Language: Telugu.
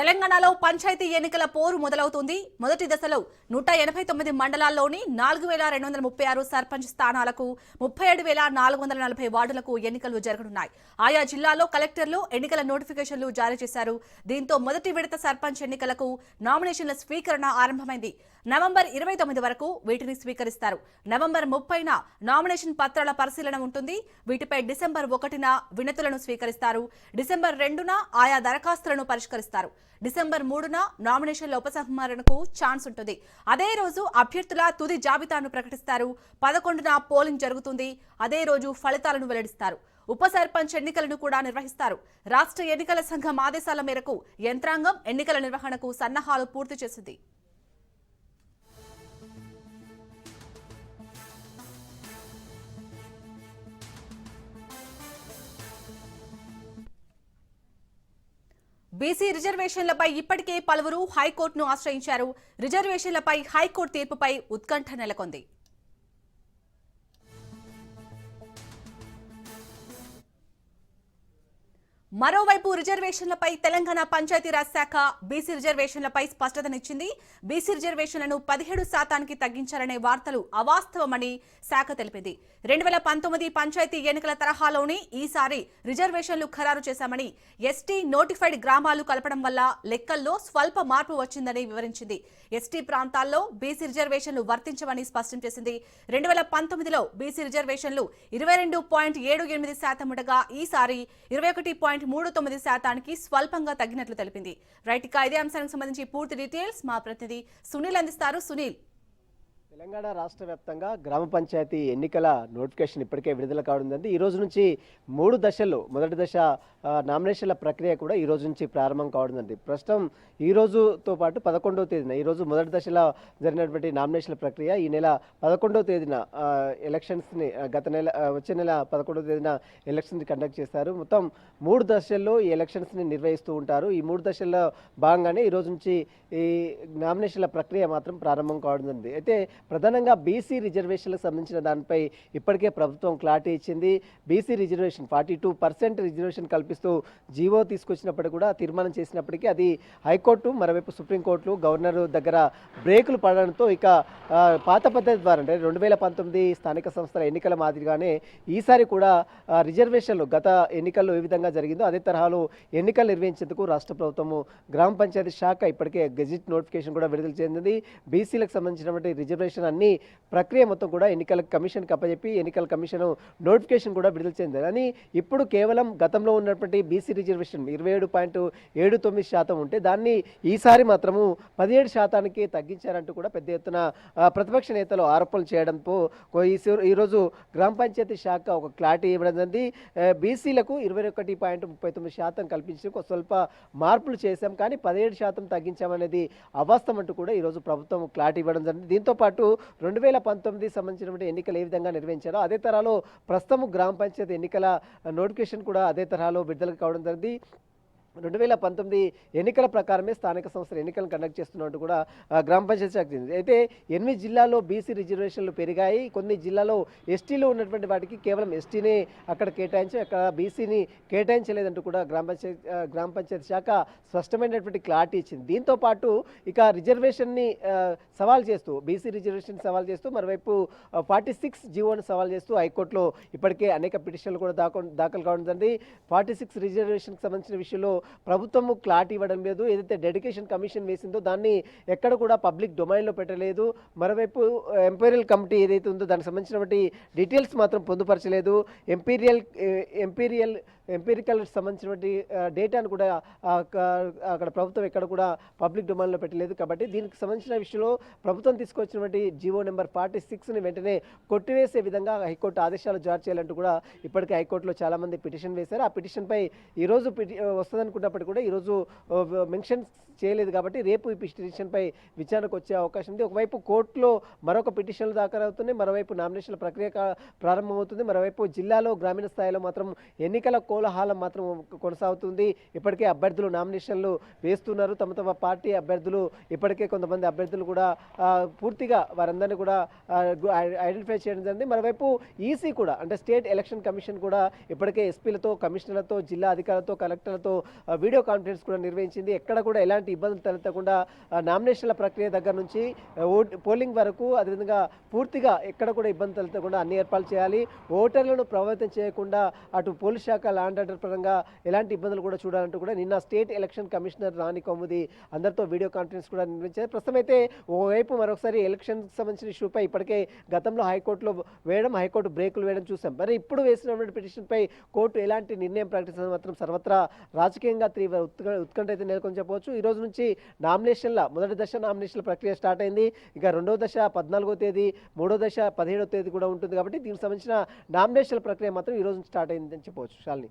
తెలంగాణలో పంచాయతీ ఎన్నికల పోరు మొదలవుతుంది. మొదటి దశలో నూట ఎనభై తొమ్మిది మండలాల్లోని నాలుగు వేల రెండు వందల ముప్పై ఆరు సర్పంచ్ స్థానాలకు ముప్పై ఏడు వేల నాలుగు వందల నలభై వార్డులకు ఎన్నికలు జరగనున్నాయి. ఆయా జిల్లాల్లో కలెక్టర్లు ఎన్నికల నోటిఫికేషన్లు జారీ చేశారు. దీంతో మొదటి విడత సర్పంచ్ ఎన్నికలకు నామినేషన్ల స్వీకరణ ఆరంభమైంది. నవంబర్ ఇరవై తొమ్మిది వరకు వీటిని స్వీకరిస్తారు. నవంబర్ ముప్పైన నామినేషన్ పత్రాల పరిశీలన ఉంటుంది. వీటిపై డిసెంబర్ ఒకటిన వినతులను స్వీకరిస్తారు. డిసెంబర్ రెండున ఆయా దరఖాస్తులను పరిష్కరిస్తారు. డిసెంబర్ మూడున నామినేషన్ల ఉపసంహరణకు ఛాన్స్ ఉంటుంది. అదే రోజు అభ్యర్థుల తుది జాబితాను ప్రకటిస్తారు. పదకొండున పోలింగ్ జరుగుతుంది. అదే రోజు ఫలితాలను వెల్లడిస్తారు. ఉప సర్పంచ్ ఎన్నికలను కూడా నిర్వహిస్తారు. రాష్ట్ర ఎన్నికల సంఘం ఆదేశాల మేరకు యంత్రాంగం ఎన్నికల నిర్వహణకు సన్నాహాలు పూర్తి చేసింది. బీసీ రిజర్వేషన్లపై ఇప్పటికే పలువురు హైకోర్టును ఆశ్రయించారు. రిజర్వేషన్లపై హైకోర్టు తీర్పుపై ఉత్కంఠ నెలకొంది. మరోవైపు రిజర్వేషన్లపై తెలంగాణ పంచాయతీరాజ్ శాఖ బీసీ రిజర్వేషన్లపై స్పష్టతనిచ్చింది. బీసీ రిజర్వేషన్లను పదిహేడు శాతానికి తగ్గించాలనే వార్తలు అవాస్తవమని శాఖ తెలిపింది. రెండు వేల పంతొమ్మిది పంచాయతీ ఎన్నికల తరహాలోనే ఈసారి రిజర్వేషన్లు ఖరారు చేశామని ఎస్టీ నోటిఫైడ్ గ్రామాలు కలపడం వల్ల లెక్కల్లో స్వల్ప మార్పు వచ్చిందని వివరించింది. ఎస్టీ ప్రాంతాల్లో బీసీ రిజర్వేషన్లు వర్తించవని స్పష్టం చేసింది. రెండు వేల పంతొమ్మిదిలో బీసీ రిజర్వేషన్లు ఇరవై రెండు పాయింట్ ఏడు ఎనిమిది శాతం ఉండగా ఈసారి ఇరవై ఒకటి పాయింట్ మూడు తొమ్మిది శాతానికి స్వల్పంగా తగ్గినట్లు తెలిపింది. రైట్ ఇక ఇదే అంశానికి సంబంధించి పూర్తి డీటెయిల్స్ మా ప్రతినిధి సునీల్ అందిస్తారు. సునీల్ తెలంగాణ రాష్ట్ర వ్యాప్తంగా గ్రామ పంచాయతీ ఎన్నికల నోటిఫికేషన్ ఇప్పటికే విడుదల కావడం ఈ రోజు నుంచి మూడు దశల్లో మొదటి దశ నామినేషన్ల ప్రక్రియ కూడా ఈ రోజు నుంచి ప్రారంభం కావడం ప్రస్తుతం ఈ రోజుతో పాటు పదకొండవ తేదీన ఈ రోజు మొదటి దశలో జరిగినటువంటి నామినేషన్ల ప్రక్రియ ఈ నెల పదకొండవ తేదీన ఎలక్షన్స్ని గత నెల వచ్చే నెల పదకొండవ తేదీన ఎలక్షన్స్ కండక్ట్ చేస్తారు. మొత్తం మూడు దశల్లో ఈ ఎలక్షన్స్ని నిర్వహిస్తూ ఉంటారు. ఈ మూడు దశల్లో భాగంగానే ఈ రోజు నుంచి ఈ నామినేషన్ల ప్రక్రియ మాత్రం ప్రారంభం కావడం అయితే ప్రధానంగా బీసీ రిజర్వేషన్లకు సంబంధించిన దానిపై ఇప్పటికే ప్రభుత్వం క్లారిటీ ఇచ్చింది. BC reservation forty two percent reservation కల్పిస్తూ జీవో తీసుకొచ్చినప్పటికీ కూడా తీర్మానం చేసినప్పటికీ అది హైకోర్టు మరోవైపు సుప్రీంకోర్టు గవర్నర్ దగ్గర బ్రేకులు పడడంతో ఇక పాత పద్ధతి ద్వారా అంటే రెండు వేల పంతొమ్మిది స్థానిక సంస్థల ఎన్నికల మాదిరిగానే ఈసారి కూడా రిజర్వేషన్లు గత ఎన్నికల్లో ఏ విధంగా జరిగిందో అదే తరహాలో ఎన్నికలు నిర్వహించేందుకు రాష్ట్ర ప్రభుత్వము గ్రామ పంచాయతీ శాఖ ఇప్పటికే గెజిట్ నోటిఫికేషన్ కూడా విడుదల చెందింది. బీసీలకు సంబంధించినటువంటి రిజర్వేషన్ అన్ని ప్రక్రియ మొత్తం కూడా ఎన్నికల కమిషన్కి అప్పచెప్పి ఎన్నికల కమిషన్ నోటిఫికేషన్ కూడా విడుదల చెందింది కానీ ఇప్పుడు కేవలం గతంలో ఉన్నటువంటి బీసీ రిజర్వేషన్ ఇరవై ఏడు పాయింట్ ఏడు తొమ్మిది శాతం ఉంటే దాన్ని ఈసారి మాత్రము పదిహేడు శాతానికి తగ్గించారంటూ కూడా పెద్ద ఎత్తున ప్రతిపక్ష నేతలు ఆరోపణలు చేయడంతో ఈ ఈరోజు గ్రామ పంచాయతీ శాఖ ఒక క్లారిటీ ఇవ్వడం జరిగింది. బీసీలకు ఇరవై ఒకటి పాయింట్ ముప్పై తొమ్మిది శాతం కల్పించి ఒక స్వల్ప మార్పులు చేశాం. కానీ పదిహేడు శాతం తగ్గించామనేది అవాస్తవం అంటూ కూడా ఈరోజు ప్రభుత్వం క్లారిటీ ఇవ్వడం జరిగింది. దీంతో పాటు రెండు వేల పంతొమ్మిది సంబంధించినటువంటి ఎన్నికలు ఏ విధంగా నిర్వహించారో అదే తరహాలో ప్రస్తుతం గ్రామ పంచాయతీ ఎన్నికల నోటిఫికేషన్ కూడా అదే తరహాలో విడుదల కావడం జరిగింది. రెండు వేల పంతొమ్మిది ఎన్నికల ప్రకారమే స్థానిక సంస్థల ఎన్నికలను కండక్ట్ చేస్తున్నట్టు కూడా గ్రామ పంచాయతీ శాఖ చెందింది అయితే ఎనిమిది జిల్లాల్లో బీసీ రిజర్వేషన్లు పెరిగాయి. కొన్ని జిల్లాలో ఎస్టీలో ఉన్నటువంటి వాటికి కేవలం ఎస్టీనే అక్కడ కేటాయించి అక్కడ బీసీని కేటాయించలేదంటూ కూడా గ్రామ పంచాయతీ గ్రామ పంచాయతీ శాఖ స్పష్టమైనటువంటి క్లారిటీ ఇచ్చింది. దీంతో పాటు ఇక రిజర్వేషన్ని సవాల్ చేస్తూ బీసీ రిజర్వేషన్ సవాల్ చేస్తూ మరోవైపు ఫార్టీ సిక్స్ జీవోని సవాల్ చేస్తూ హైకోర్టులో ఇప్పటికే అనేక పిటిషన్లు కూడా దాఖలు దాఖలు కావడం జరిగింది. ఫార్టీ సిక్స్ రిజర్వేషన్కి సంబంధించిన విషయంలో ప్రభుత్వము క్లారిటీ ఇవ్వడం లేదు. ఏదైతే డెడికేషన్ కమిషన్ వేసిందో దాన్ని ఎక్కడ కూడా పబ్లిక్ డొమైన్లో పెట్టలేదు. మరోవైపు ఎంపీరియల్ కమిటీ ఏదైతే ఉందో దానికి సంబంధించినటువంటి డీటెయిల్స్ మాత్రం పొందుపరచలేదు. ఎంపీరియల్ ఎంపీరియల్ ఎంపీరికల్ సంబంధించినటువంటి డేటాను కూడా అక్కడ ప్రభుత్వం ఎక్కడ కూడా పబ్లిక్ డొమైన్లో పెట్టలేదు. కాబట్టి దీనికి సంబంధించిన విషయంలో ప్రభుత్వం తీసుకొచ్చినటువంటి జీవో నెంబర్ ఫార్టీ సిక్స్ని వెంటనే కొట్టివేసే విధంగా హైకోర్టు ఆదేశాలు జారీ చేయాలంటూ కూడా ఇప్పటికే హైకోర్టులో చాలామంది పిటిషన్ వేశారు. ఆ పిటిషన్పై ఈరోజు పిటి వస్తుందనుకున్నప్పటికీ కూడా ఈరోజు మెన్షన్ చేయలేదు కాబట్టి రేపు ఈ పిటిషన్పై విచారణకు వచ్చే అవకాశం ఉంది. ఒకవైపు కోర్టులో మరొక పిటిషన్లు దాఖలు అవుతున్నాయి మరోవైపు నామినేషన్ల ప్రక్రియ ప్రారంభమవుతుంది. మరోవైపు జిల్లాలో గ్రామీణ స్థాయిలో మాత్రం ఎన్నికల కోడ్ కోలాహలం మాత్రం కొనసాగుతుంది. ఇప్పటికే అభ్యర్థులు నామినేషన్లు వేస్తున్నారు. తమ తమ పార్టీ అభ్యర్థులు ఇప్పటికే కొంతమంది అభ్యర్థులు కూడా పూర్తిగా వారందరినీ కూడా ఐడెంటిఫై చేయడం జరిగింది. మరోవైపు ఈసీ కూడా అంటే స్టేట్ ఎలక్షన్ కమిషన్ కూడా ఇప్పటికే ఎస్పీలతో కమిషనర్లతో జిల్లా అధికారులతో కలెక్టర్లతో వీడియో కాన్ఫరెన్స్ కూడా నిర్వహించింది. ఎక్కడ కూడా ఎలాంటి ఇబ్బందులు తలెత్తకుండా నామినేషన్ల ప్రక్రియ దగ్గర నుంచి పోలింగ్ వరకు అదేవిధంగా పూర్తిగా ఎక్కడ కూడా ఇబ్బంది తలెత్తకుండా అన్ని ఏర్పాట్లు చేయాలి. ఓటర్లను ప్రభావితం చేయకుండా అటు పోలీస్ శాఖ ల్యాండ్ పరంగా ఎలాంటి ఇబ్బందులు కూడా చూడాలంటూ కూడా నిన్న state election commissioner Rani Kaumudi అందరితో వీడియో కాన్ఫరెన్స్ కూడా నిర్వహించారు. ప్రస్తుతం అయితే ఓవైపు మరొకసారి ఎలక్షన్ సంబంధించిన ఇష్యూపై ఇప్పటికే గతంలో హైకోర్టులో వేయడం హైకోర్టు బ్రేకులు వేయడం చూసాం. మరి ఇప్పుడు వేసినటువంటి పిటిషన్పై కోర్టు ఎలాంటి నిర్ణయం ప్రకటించడం మాత్రం సర్వత్రా రాజకీయంగా తీవ్ర ఉత్క ఉత్కంఠ అయితే నెలకొని చెప్పవచ్చు. ఈ రోజు నుంచి నామినేషన్ల మొదటి దశ నామినేషన్ల ప్రక్రియ స్టార్ట్ అయింది. ఇక రెండో దశ పద్నాలుగో తేదీ మూడో దశ పదిహేడో తేదీ కూడా ఉంటుంది కాబట్టి దీనికి సంబంధించిన నామినేషన్ల ప్రక్రియ మాత్రం ఈ రోజు నుంచి స్టార్ట్ అయిందని చెప్పవచ్చు. Shalini.